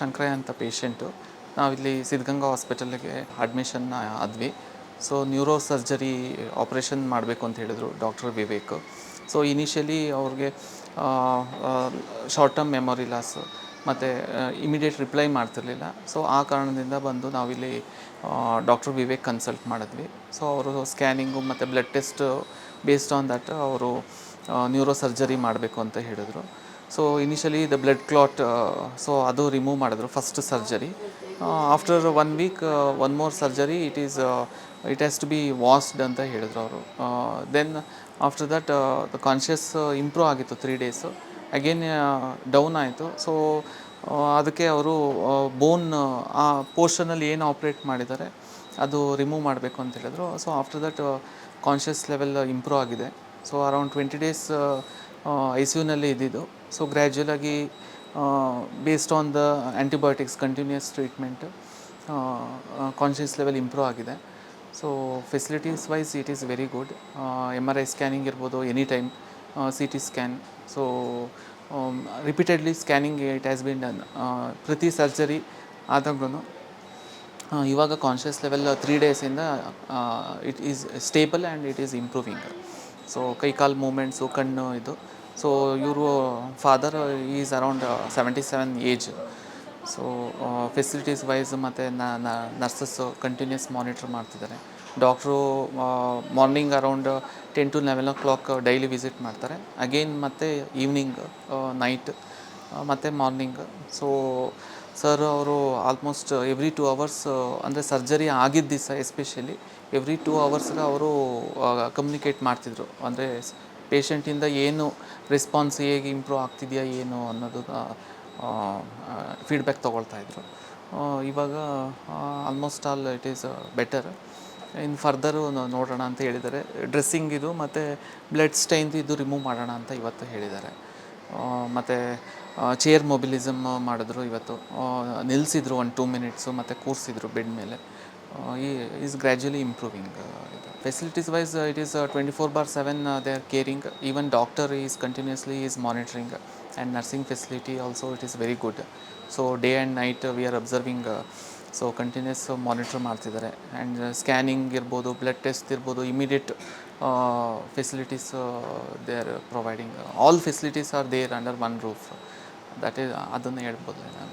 ಶಂಕರಯ್ಯ ಅಂತ ಪೇಷಂಟು ನಾವಿಲ್ಲಿ ಸಿದ್ಧಗಂಗಾ ಹಾಸ್ಪಿಟಲ್ಗೆ ಅಡ್ಮಿಷನ್ ಆದ್ವಿ. ಸೊ ನ್ಯೂರೋ ಸರ್ಜರಿ ಆಪ್ರೇಷನ್ ಮಾಡಬೇಕು ಅಂತ ಹೇಳಿದರು ಡಾಕ್ಟರ್ ವಿವೇಕ್. ಸೊ ಇನಿಷಿಯಲಿ ಅವ್ರಿಗೆ ಶಾರ್ಟ್ ಟರ್ಮ್ ಮೆಮೊರಿ ಲಾಸ್ ಮತ್ತು ಇಮಿಡಿಯೇಟ್ ರಿಪ್ಲೈ ಮಾಡ್ತಿರ್ಲಿಲ್ಲ. ಸೊ ಆ ಕಾರಣದಿಂದ ಬಂದು ನಾವಿಲ್ಲಿ ಡಾಕ್ಟರ್ ವಿವೇಕ್ ಕನ್ಸಲ್ಟ್ ಮಾಡಿದ್ವಿ. ಸೊ ಅವರು ಸ್ಕ್ಯಾನಿಂಗು ಮತ್ತು blood test based on that ಅವರು ನ್ಯೂರೋ ಸರ್ಜರಿ ಮಾಡಬೇಕು ಅಂತ ಹೇಳಿದರು. So initially the blood clot so ಅದು ರಿಮೂವ್ ಮಾಡಿದ್ರು first surgery after one week one more surgery it is it has to be washed ಅಂತ ಹೇಳಿದ್ರು ಅವರು. Then after that the conscious improve ಆಗಿತ್ತು ತ್ರೀ ಡೇಸು ಅಗೇನ್ ಡೌನ್ ಆಯಿತು. So ಅದಕ್ಕೆ ಅವರು ಬೋನ್ ಆ ಪೋರ್ಷನಲ್ಲಿ ಏನು ಆಪ್ರೇಟ್ ಮಾಡಿದ್ದಾರೆ, ಅದು ರಿಮೂವ್ ಮಾಡಬೇಕು ಅಂತ ಹೇಳಿದ್ರು. So after that conscious level improve ಆಗಿದೆ. So around twenty days I C ಯುನಲ್ಲಿ ಇದ್ದಿದ್ದು so ಗ್ರ್ಯಾಜುಯಲಾಗಿ based on the antibiotics continues treatment conscious level improve ಆಗಿದೆ. So facilities wise it is very good M R I scanning ಇರ್ಬೋದು any time C T scan so repeatedly scanning it has been done ಪ್ರತಿ surgery ಆದಾಗ್ಲೂ ಇವಾಗ conscious level three ಡೇಸಿಂದ it is stable and it is improving so ಕೈಕಾಲು movements ಕಣ್ಣು ಇದು. So ಇವರು father is around seventy seven age so facilities wise ಮತ್ತು nurses continues monitor ಮಾಡ್ತಿದ್ದಾರೆ. Doctor morning around ten to eleven o'clock daily visit ಮಾಡ್ತಾರೆ. Again ಮತ್ತು evening night ಮತ್ತು morning so sir ಅವರು ಆಲ್ಮೋಸ್ಟ್ ಎವ್ರಿ ಟೂ ಅವರ್ಸ್ ಅಂದರೆ surgery ಆಗಿದ್ದ ದಿವಸ especially every two ಅವರ್ಸ್ಗೆ ಅವರು ಕಮ್ಯುನಿಕೇಟ್ ಮಾಡ್ತಿದ್ರು. ಅಂದರೆ ಪೇಷಂಟಿಂದ ಏನು ರೆಸ್ಪಾನ್ಸ್ ಹೇಗೆ ಇಂಪ್ರೂವ್ ಆಗ್ತಿದೆಯಾ ಏನು ಅನ್ನೋದು ಫೀಡ್ಬ್ಯಾಕ್ ತೊಗೊಳ್ತಾ ಇದ್ರು. ಇವಾಗ almost all it is better ಇನ್ನು ಫರ್ದರು ನೋಡೋಣ ಅಂತ ಹೇಳಿದ್ದಾರೆ. ಡ್ರೆಸ್ಸಿಂಗ್ ಇದು ಮತ್ತು ಬ್ಲಡ್ ಸ್ಟೈನ್ದು ಇದು ರಿಮೂವ್ ಮಾಡೋಣ ಅಂತ ಇವತ್ತು ಹೇಳಿದ್ದಾರೆ. ಮತ್ತು ಚೇರ್ ಮೊಬಿಲಿಸಮ್ ಮಾಡಿದ್ರು ಇವತ್ತು. ನಿಲ್ಲಿಸಿದ್ರು ಒಂದು ಟೂ ಮಿನಿಟ್ಸು ಮತ್ತು ಕೂರಿಸಿದ್ರು ಬೆಡ್ ಮೇಲೆ. ಈ ಈಸ್ ಗ್ರ್ಯಾಜುಲಿ ಇಂಪ್ರೂವಿಂಗ್ ಇದು. Facilities wise it is twenty four bar seven they are caring even doctor is continuously is monitoring and nursing facility also it is very good so day and night we are observing so continues monitor ಮಾಡ್ತಿದ್ದಾರೆ. And scanning ಇರ್ಬೋದು blood test ಇರ್ಬೋದು immediate facilities they are providing all facilities are there under one roof that is ಅದನ್ನು ಹೇಳ್ಬೋದು ನಾನು